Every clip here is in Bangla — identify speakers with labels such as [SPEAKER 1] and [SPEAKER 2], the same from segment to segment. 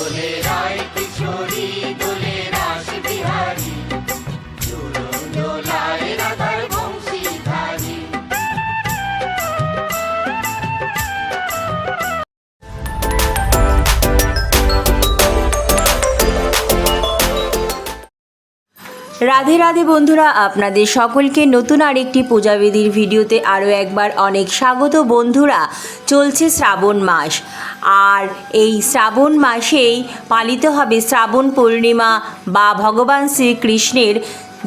[SPEAKER 1] सुनेरा রাধে রাধে বন্ধুরা আপনাদের সকলকে নতুন আরেকটি পূজাবিধির ভিডিওতে আরও একবার অনেক স্বাগত বন্ধুরা চলছে শ্রাবণ মাস আর এই শ্রাবণ মাসেই পালিত হবে শ্রাবণ পূর্ণিমা বা ভগবান শ্রীকৃষ্ণের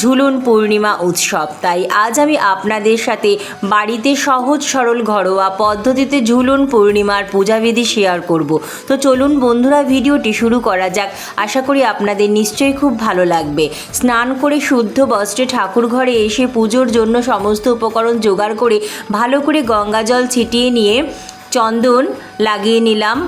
[SPEAKER 1] ঝুলুন পূর্ণিমা উৎসব তাই আজ আমি আপনাদের সাথে বাড়িতে সহজ সরল ঘরোয়া পদ্ধতিতে ঝুলুন পূর্ণিমার পূজাবিধি শেয়ার করব তো চলুন বন্ধুরা ভিডিওটি শুরু করা যাক আশা করি আপনাদের নিশ্চয়ই খুব ভালো লাগবে স্নান করে শুদ্ধ বস্ত্রে ঠাকুর ঘরে এসে পুজোর জন্য সমস্ত উপকরণ জোগাড় করে ভালো করে গঙ্গা জল ছিটিয়ে নিয়ে চন্দন লাগিয়ে নিলাম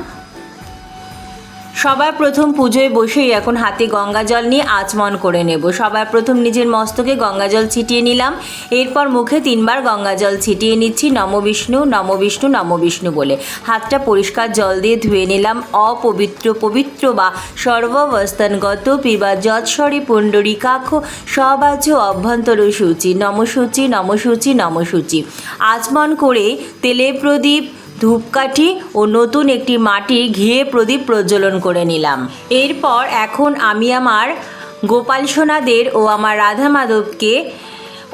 [SPEAKER 1] সবার প্রথম পুজোয় বসেই এখন হাতে গঙ্গা জল নিয়ে আচমন করে নেব সবার প্রথম নিজের মস্তকে গঙ্গা জল ছিটিয়ে নিলাম এরপর মুখে তিনবার গঙ্গা জল ছিটিয়ে নিচ্ছি নম বিষ্ণু নম বিষ্ণু নম বিষ্ণু বলে হাতটা পরিষ্কার জল দিয়ে ধুয়ে নিলাম অপবিত্র পবিত্র বা সর্ববস্থানগত পিবা পুণ্ডরী পুণ্ডরিকাক্ষ সব আছে অভ্যন্তর সূচি নমসূচি নমসূচি নমসূচি আচমন করে তেলে প্রদীপ ধূপকাঠি ও নতুন একটি মাটির ঘিয়ে প্রদীপ প্রজ্বলন করে নিলাম এরপর এখন আমি আমার গোপাল সোনাদের ও আমার রাধা মাধবকে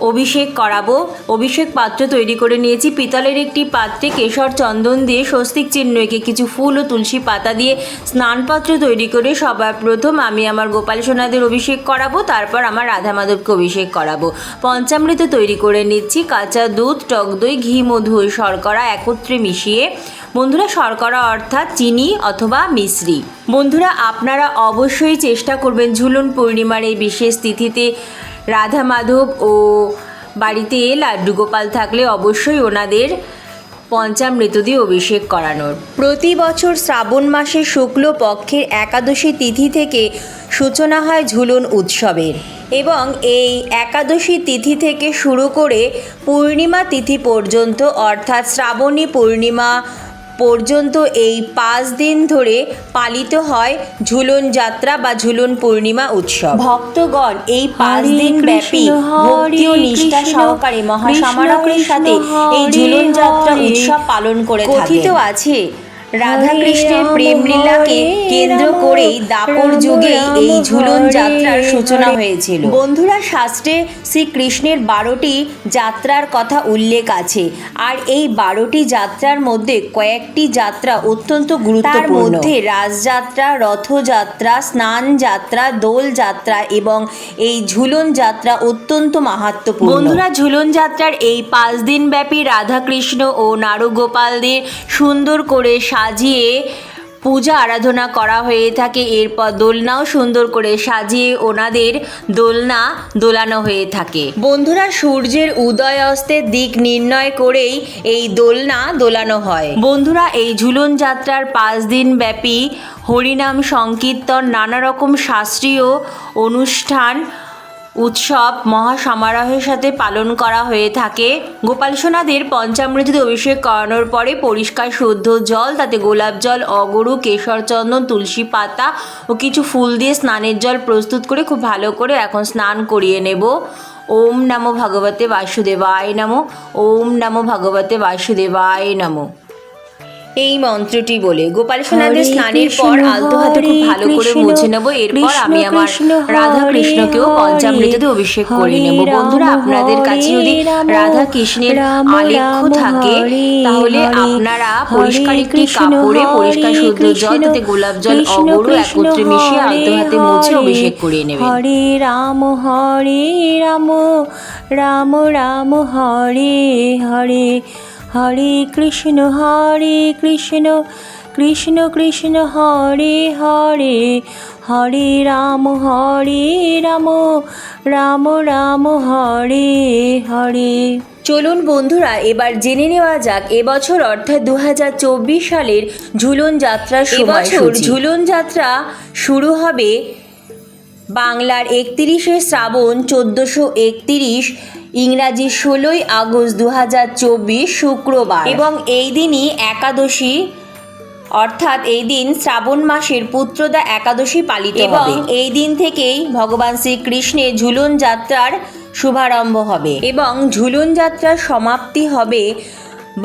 [SPEAKER 1] অভিষেক করাবো অভিষেক পাত্র তৈরি করে নিয়েছি পিতলের একটি পাত্রে কেশর চন্দন দিয়ে স্বস্তিক চিহ্ন এঁকে কিছু ফুল ও তুলসী পাতা দিয়ে স্নানপাত্র তৈরি করে সবার প্রথম আমি আমার গোপাল সোনাদের অভিষেক করাবো তারপর আমার রাধা মাধবকে অভিষেক করাবো পঞ্চামৃত তৈরি করে নিচ্ছি কাঁচা দুধ টক দই ঘি মধু শর্করা একত্রে মিশিয়ে বন্ধুরা শর্করা অর্থাৎ চিনি অথবা মিশ্রি বন্ধুরা আপনারা অবশ্যই চেষ্টা করবেন ঝুলন পূর্ণিমার এই বিশেষ তিথিতে রাধা মাধব ও বাড়িতে লাড্ডু গোপাল থাকলে অবশ্যই ওনাদের পঞ্চামৃত দিয়ে অভিষেক করানোর প্রতি বছর শ্রাবণ মাসে শুক্ল পক্ষের একাদশী তিথি থেকে সূচনা হয় ঝুলন উৎসবের এবং এই একাদশী তিথি থেকে শুরু করে পূর্ণিমা তিথি পর্যন্ত অর্থাৎ শ্রাবণী পূর্ণিমা পর্যন্ত এই পাঁচ দিন ধরে পালিত হয় ঝুলন যাত্রা বা ঝুলন পূর্ণিমা উৎসব ভক্তগণ এই পাঁচ দিন ব্যাপী ভক্তি ও নিষ্ঠা সহকারে মহাসমারকের সাথে এই ঝুলন যাত্রা উৎসব পালন করে কথিত আছে রাধাকৃষ্ণের প্রেম লীলাকে কেন্দ্র করেই দাপর যুগে এই ঝুলন যাত্রার সূচনা হয়েছিল বন্ধুরা শাস্ত্রে শ্রীকৃষ্ণের বারোটি যাত্রার কথা উল্লেখ আছে আর এই বারোটি যাত্রার মধ্যে কয়েকটি যাত্রা অত্যন্ত গুরুত্বপূর্ণ মধ্যে রাজযাত্রা রথযাত্রা স্নান যাত্রা দোল যাত্রা এবং এই ঝুলন যাত্রা অত্যন্ত মাহাত্মপূর্ণ বন্ধুরা ঝুলন যাত্রার এই পাঁচ দিন দিনব্যাপী রাধাকৃষ্ণ ও নারুগোপালদের সুন্দর করে সাজ সাজিয়ে পূজা আরাধনা করা হয়ে থাকে এরপর দোলনাও সুন্দর করে সাজিয়ে ওনাদের দোলনা দোলানো হয়ে থাকে বন্ধুরা সূর্যের উদয় অস্তের দিক নির্ণয় করেই এই দোলনা দোলানো হয় বন্ধুরা এই ঝুলন যাত্রার পাঁচ দিন ব্যাপী হরিনাম সংকীর্তন নানা রকম শাস্ত্রীয় অনুষ্ঠান উৎসব মহাসমারোহের সাথে পালন করা হয়ে থাকে গোপাল সোনাদের পঞ্চামৃতিতে অভিষেক করানোর পরে পরিষ্কার শুদ্ধ জল তাতে গোলাপ জল অগরু কেশর চন্দন তুলসী পাতা ও কিছু ফুল দিয়ে স্নানের জল প্রস্তুত করে খুব ভালো করে এখন স্নান করিয়ে নেব ওম নমো ভগবতে বাসুদেবায় নমো ওম নমো ভগবতে বাসুদেবায় নমো এই মন্ত্রটি বলে গোপাল সোনাদের স্নানের পর আলতো হাতে খুব ভালো করে মুছে নেবো এরপর আমি আমার রাধা কৃষ্ণকেও পঞ্চামৃততে অভিষেক করে নেব বন্ধুরা আপনাদের কাছে যদি রাধা কৃষ্ণের আলেখ্য থাকে তাহলে আপনারা পরিষ্কার একটি কাপড়ে পরিষ্কার শুদ্ধ জল তাতে গোলাপ জল অগরু একত্রে মিশিয়ে আলতো হাতে মুছে অভিষেক করে নেবেন হরে রাম হরে রাম রাম রাম হরে হরে হরে কৃষ্ণ হরে কৃষ্ণ কৃষ্ণ কৃষ্ণ হরে হরে হরে রাম হরে রাম রাম রাম হরে হরে চলুন বন্ধুরা এবার জেনে নেওয়া যাক এবছর অর্থাৎ দু সালের ঝুলন যাত্রা এবছর ঝুলন যাত্রা শুরু হবে বাংলার একত্রিশে শ্রাবণ চোদ্দোশো একত্রিশ ইংরাজি ষোলোই আগস্ট দু শুক্রবার এবং এই দিনই একাদশী অর্থাৎ এই দিন শ্রাবণ মাসের পুত্রদা একাদশী পালিত এবং এই দিন থেকেই ভগবান শ্রীকৃষ্ণের ঝুলন যাত্রার শুভারম্ভ হবে এবং ঝুলন যাত্রার সমাপ্তি হবে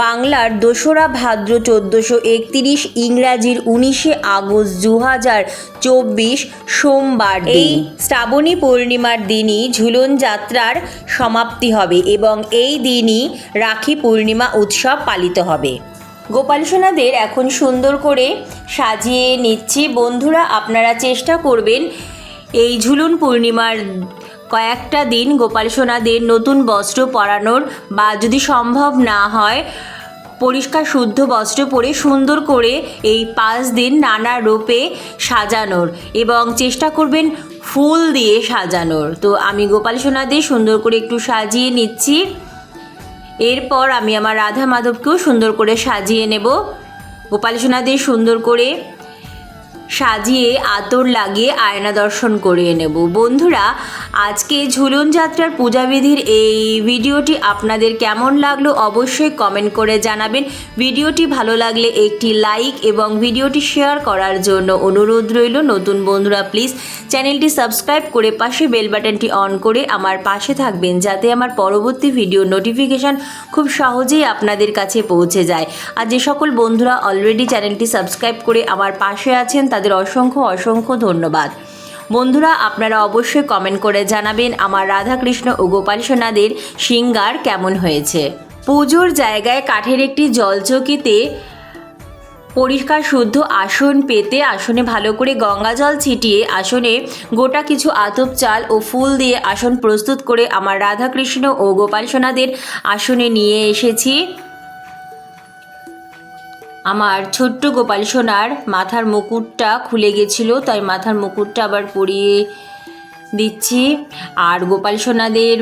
[SPEAKER 1] বাংলার দোসরা ভাদ্র চোদ্দোশো একত্রিশ ইংরাজির উনিশে আগস্ট দু হাজার চব্বিশ সোমবার এই শ্রাবণী পূর্ণিমার দিনই ঝুলন যাত্রার সমাপ্তি হবে এবং এই দিনই রাখি পূর্ণিমা উৎসব পালিত হবে গোপাল সোনাদের এখন সুন্দর করে সাজিয়ে নিচ্ছি বন্ধুরা আপনারা চেষ্টা করবেন এই ঝুলন পূর্ণিমার কয়েকটা দিন গোপাল সোনাদের নতুন বস্ত্র পরানোর বা যদি সম্ভব না হয় পরিষ্কার শুদ্ধ বস্ত্র পরে সুন্দর করে এই পাঁচ দিন নানা রূপে সাজানোর এবং চেষ্টা করবেন ফুল দিয়ে সাজানোর তো আমি গোপাল সোনাদের সুন্দর করে একটু সাজিয়ে নিচ্ছি এরপর আমি আমার রাধা মাধবকেও সুন্দর করে সাজিয়ে নেব গোপাল সোনাদের সুন্দর করে সাজিয়ে আতর লাগিয়ে আয়না দর্শন করিয়ে নেব বন্ধুরা আজকে ঝুলন যাত্রার পূজাবিধির এই ভিডিওটি আপনাদের কেমন লাগলো অবশ্যই কমেন্ট করে জানাবেন ভিডিওটি ভালো লাগলে একটি লাইক এবং ভিডিওটি শেয়ার করার জন্য অনুরোধ রইল নতুন বন্ধুরা প্লিজ চ্যানেলটি সাবস্ক্রাইব করে পাশে বেল বাটনটি অন করে আমার পাশে থাকবেন যাতে আমার পরবর্তী ভিডিও নোটিফিকেশান খুব সহজেই আপনাদের কাছে পৌঁছে যায় আর যে সকল বন্ধুরা অলরেডি চ্যানেলটি সাবস্ক্রাইব করে আমার পাশে আছেন তাদের তাদের অসংখ্য অসংখ্য ধন্যবাদ বন্ধুরা আপনারা অবশ্যই কমেন্ট করে জানাবেন আমার রাধাকৃষ্ণ ও গোপাল সোনাদের সিঙ্গার কেমন হয়েছে পুজোর জায়গায় কাঠের একটি জলচকিতে পরিষ্কার শুদ্ধ আসন পেতে আসনে ভালো করে গঙ্গা জল ছিটিয়ে আসনে গোটা কিছু আতপ চাল ও ফুল দিয়ে আসন প্রস্তুত করে আমার রাধাকৃষ্ণ ও গোপাল সোনাদের আসনে নিয়ে এসেছি আমার ছোট্ট গোপাল সোনার মাথার মুকুটটা খুলে গেছিল তাই মাথার মুকুটটা আবার পরিয়ে দিচ্ছি আর গোপাল সোনাদের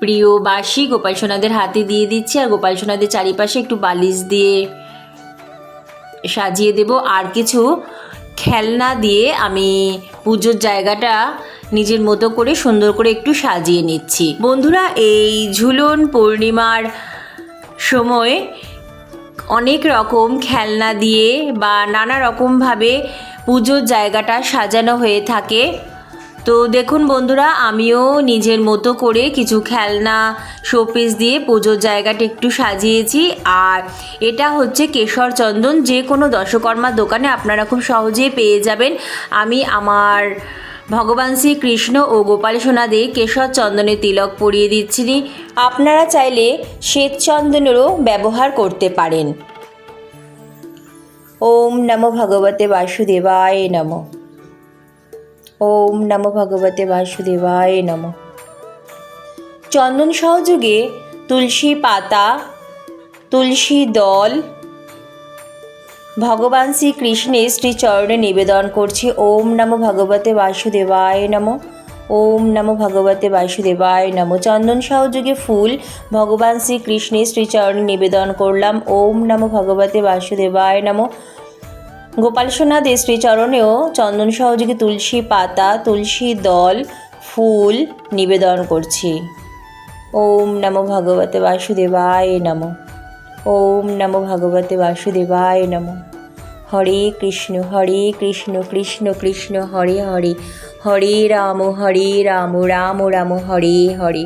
[SPEAKER 1] প্রিয় বাসি গোপাল সোনাদের হাতে দিয়ে দিচ্ছি আর গোপাল সোনাদের চারিপাশে একটু বালিশ দিয়ে সাজিয়ে দেব আর কিছু খেলনা দিয়ে আমি পুজোর জায়গাটা নিজের মতো করে সুন্দর করে একটু সাজিয়ে নিচ্ছি বন্ধুরা এই ঝুলন পূর্ণিমার সময় অনেক রকম খেলনা দিয়ে বা নানা রকমভাবে পুজোর জায়গাটা সাজানো হয়ে থাকে তো দেখুন বন্ধুরা আমিও নিজের মতো করে কিছু খেলনা শোপিস দিয়ে পুজোর জায়গাটা একটু সাজিয়েছি আর এটা হচ্ছে কেশর চন্দন যে কোনো দশকর্মার দোকানে আপনারা খুব সহজেই পেয়ে যাবেন আমি আমার ভগবান শ্রীকৃষ্ণ ও গোপাল সোনাদে কেশর চন্দনে তিলক পরিয়ে দিচ্ছিনি আপনারা চাইলে শ্বেত চন্দনেরও ব্যবহার করতে পারেন ওম নমো ভগবতে বাসুদেবায় নম ওম নমো ভগবতে বাসুদেবায় নম চন্দন সহযোগে তুলসী পাতা তুলসী দল ভগবান শ্রীকৃষ্ণের শ্রীচরণে নিবেদন করছি ওম নম ভগবতে বাসুদেবায় নম ওম নম ভগবতে বাসুদেবায় নম চন্দন সহযোগে ফুল ভগবান শ্রীকৃষ্ণের শ্রীচরণে নিবেদন করলাম ওম নম ভগবতে বাসুদেবায় নমো গোপাল সোনাদের শ্রীচরণেও চন্দন সহযোগে তুলসী পাতা তুলসী দল ফুল নিবেদন করছি ওম নম ভগবতে বাসুদেবায় নমো ওম নম ভগবতে বাসুদেবায় নম হরে কৃষ্ণ হরে কৃষ্ণ কৃষ্ণ কৃষ্ণ হরে হরে হরে রাম হরে রাম রাম রাম হরে হরে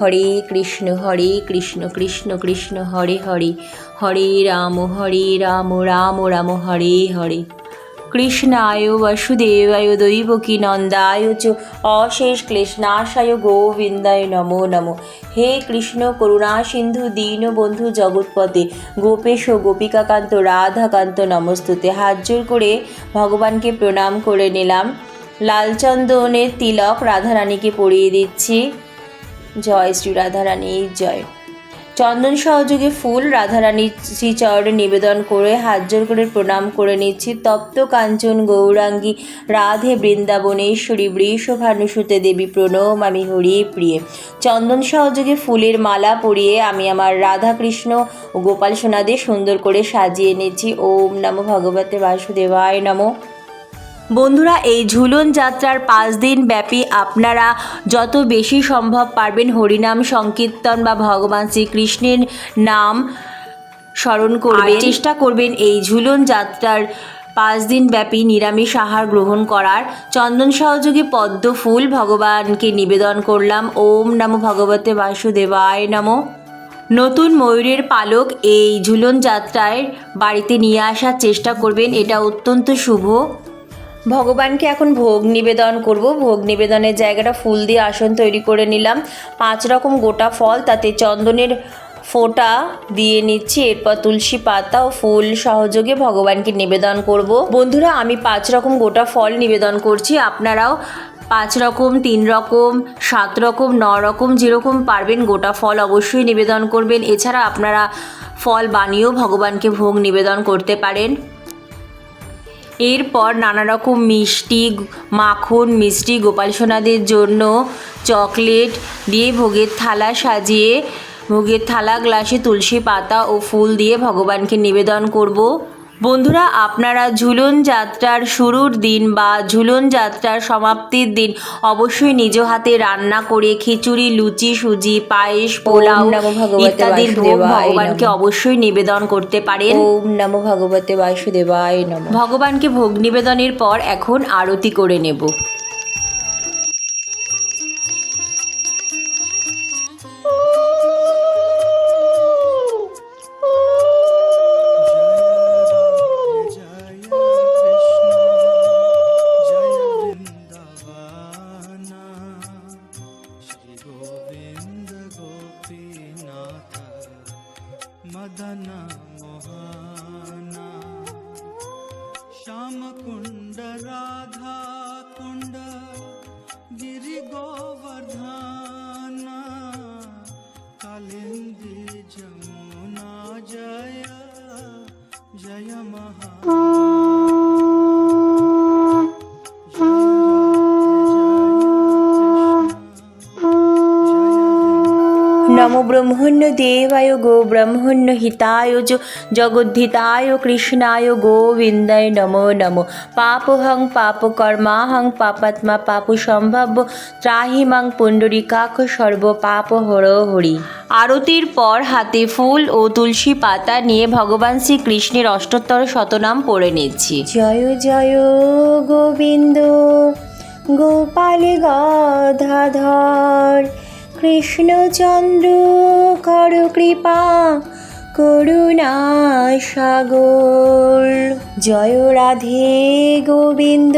[SPEAKER 1] হরে কৃষ্ণ হরে কৃষ্ণ কৃষ্ণ কৃষ্ণ হরে হরে হরে রাম হরে রাম রাম রাম হরে হরে কৃষ্ণায় বাসুদেবায় দৈবকী নন্দায় চ অশেষ ক্লেশনাশায় গোবিন্দায় নমো নমো হে কৃষ্ণ করুণা সিন্ধু দীন বন্ধু জগৎপতে গোপেশ গোপিকাকান্ত রাধাকান্ত নমস্তুতে হাত জোর করে ভগবানকে প্রণাম করে নিলাম লালচন্দনের তিলক রাধারানীকে পড়িয়ে দিচ্ছি জয় শ্রী রাধারানীর জয় চন্দন সহযোগে ফুল রাধারানী শ্রীচরণে নিবেদন করে হাত জোর করে প্রণাম করে নিচ্ছি তপ্ত কাঞ্চন গৌরাঙ্গী রাধে বৃন্দাবনেশ্বরী ভানুসুতে দেবী প্রণম আমি হরি প্রিয়ে চন্দন সহযোগে ফুলের মালা পরিয়ে আমি আমার রাধা কৃষ্ণ ও গোপাল সোনাদে সুন্দর করে সাজিয়ে নিচ্ছি ওম নমো ভগবতে বাসুদেবায় নমো বন্ধুরা এই ঝুলন যাত্রার পাঁচ দিন ব্যাপী আপনারা যত বেশি সম্ভব পারবেন হরিনাম সংকীর্তন বা ভগবান শ্রীকৃষ্ণের নাম স্মরণ করবেন চেষ্টা করবেন এই ঝুলন যাত্রার পাঁচ দিন ব্যাপী নিরামিষ আহার গ্রহণ করার চন্দন সহযোগী পদ্ম ফুল ভগবানকে নিবেদন করলাম ওম নমো ভগবতে বাসুদেবায় নমো নতুন ময়ূরের পালক এই ঝুলন যাত্রায় বাড়িতে নিয়ে আসার চেষ্টা করবেন এটা অত্যন্ত শুভ ভগবানকে এখন ভোগ নিবেদন করব ভোগ নিবেদনের জায়গাটা ফুল দিয়ে আসন তৈরি করে নিলাম পাঁচ রকম গোটা ফল তাতে চন্দনের ফোঁটা দিয়ে নিচ্ছি এরপর তুলসী পাতা ও ফুল সহযোগে ভগবানকে নিবেদন করব বন্ধুরা আমি পাঁচ রকম গোটা ফল নিবেদন করছি আপনারাও পাঁচ রকম তিন রকম সাত রকম ন রকম যেরকম পারবেন গোটা ফল অবশ্যই নিবেদন করবেন এছাড়া আপনারা ফল বানিয়েও ভগবানকে ভোগ নিবেদন করতে পারেন এরপর নানা রকম মিষ্টি মাখন মিষ্টি গোপাল সোনাদের জন্য চকলেট দিয়ে ভোগের থালা সাজিয়ে ভোগের থালা গ্লাসে তুলসী পাতা ও ফুল দিয়ে ভগবানকে নিবেদন করবো বন্ধুরা আপনারা ঝুলন যাত্রার শুরুর দিন বা ঝুলন যাত্রার সমাপ্তির দিন অবশ্যই নিজ হাতে রান্না করে খিচুড়ি লুচি সুজি পায়েস পোলাও ইত্যাদির ভগবানকে অবশ্যই নিবেদন করতে পারেন ওম নমো ভগবতে বাসুদেবায় নম ভগবানকে ভোগ নিবেদনের পর এখন আরতি করে নেব
[SPEAKER 2] নম ব্রহ্মণ্য দেবায় গো ব্রহ্মণ্য হিতায় জগদ্ধিতায় কৃষ্ণায় গোবিন্দায় নম নম পাপহং কর্মাহং পাপাত্মা পাপ সম্ভাব্য ত্রাহিমাং পুণ্ডরিকাক সর্ব পাপ হর হরি আরতির পর হাতে ফুল ও তুলসী পাতা নিয়ে ভগবান শ্রীকৃষ্ণের অষ্টোত্তর শতনাম পড়ে নিচ্ছি জয় জয় গোবিন্দ গোপাল গধাধর কৃষ্ণচন্দ্র কর কৃপা করুণা সাগর জয় রাধে গোবিন্দ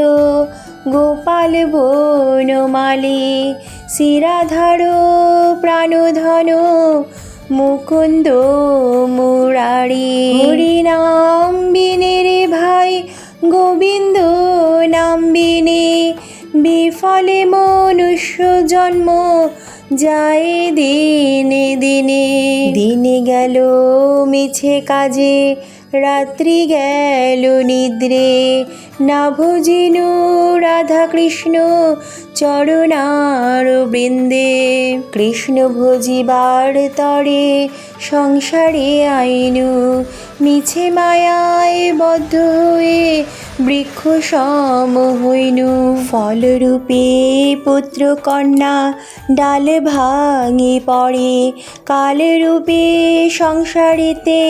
[SPEAKER 2] গোপাল বনমালী শিরাধর প্রাণধন মুকুন্দ মুরারি নাম বিনে রে ভাই গোবিন্দ নাম বিনে বিফলে মনুষ্য জন্ম যায় দিনে দিনে দিনে গেল মিছে কাজে রাত্রি গেল নিদ্রে নাভজিনু রাধাকৃষ্ণ চরণার বৃন্দে কৃষ্ণ ভজিবার তরে সংসারে আইনু মিছে মায়ায় বদ্ধ হয়ে বৃক্ষ সম হইনু ফলরূপে পুত্র কন্যা ডাল ভাঙি পড়ে কালরূপে সংসারিতে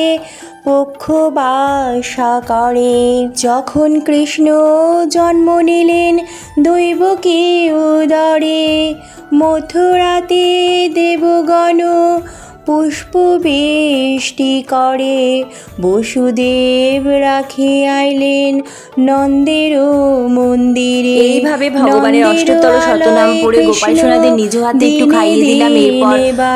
[SPEAKER 2] পক্ষ বাসা করে যখন কৃষ্ণ জন্ম নিলেন দৈবকী উদরে মথুরাতে দেবগণ পুষ্পবৃষ্টি করে বসুদেব রাখে আইলেন নন্দের মন্দিরে এইভাবে ভগবানের অষ্টতর শতনাম পড়ে গোপাল সোনাদের নিজ হাতে একটু খাইয়ে দিলাম এরপর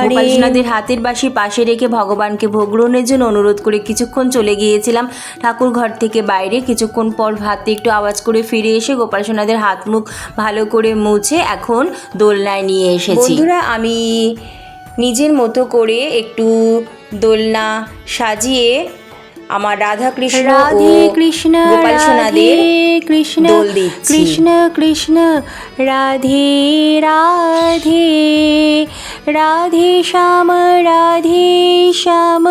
[SPEAKER 2] গোপাল সোনাদের হাতের বাসি পাশে রেখে ভগবানকে ভোগ গ্রহণের জন্য অনুরোধ করে কিছুক্ষণ চলে গিয়েছিলাম ঠাকুর ঘর থেকে বাইরে কিছুক্ষণ পর হাতে একটু আওয়াজ করে ফিরে এসে গোপাল সোনাদের হাত মুখ ভালো করে মুছে এখন দোলনায় নিয়ে এসেছি বন্ধুরা আমি নিজের মতো করে একটু দোলনা সাজিয়ে আমার রাধা কৃষ্ণ রাধে কৃষ্ণ রাধে কৃষ্ণ কৃষ্ণ কৃষ্ণ রাধে রাধে রাধে শ্যাম রাধে শ্যাম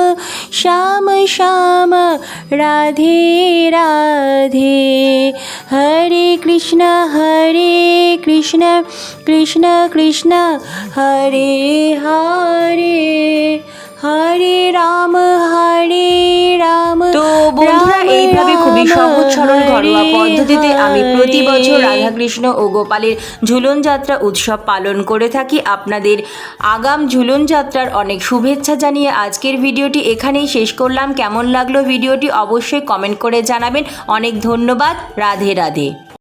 [SPEAKER 2] শ্যাম শ্যাম রাধে রাধে হরে কৃষ্ণ হরে কৃষ্ণ কৃষ্ণ কৃষ্ণ হরে হরে হরে রাম হরে রাম তো বন্ধুরা এইভাবে খুবই সহজ সরল ঘরোয়া পদ্ধতিতে আমি প্রতি বছর রাধাকৃষ্ণ ও গোপালের ঝুলন যাত্রা উৎসব পালন করে থাকি আপনাদের আগাম ঝুলন যাত্রার অনেক শুভেচ্ছা জানিয়ে আজকের ভিডিওটি এখানেই শেষ করলাম কেমন লাগলো ভিডিওটি অবশ্যই কমেন্ট করে জানাবেন অনেক ধন্যবাদ রাধে রাধে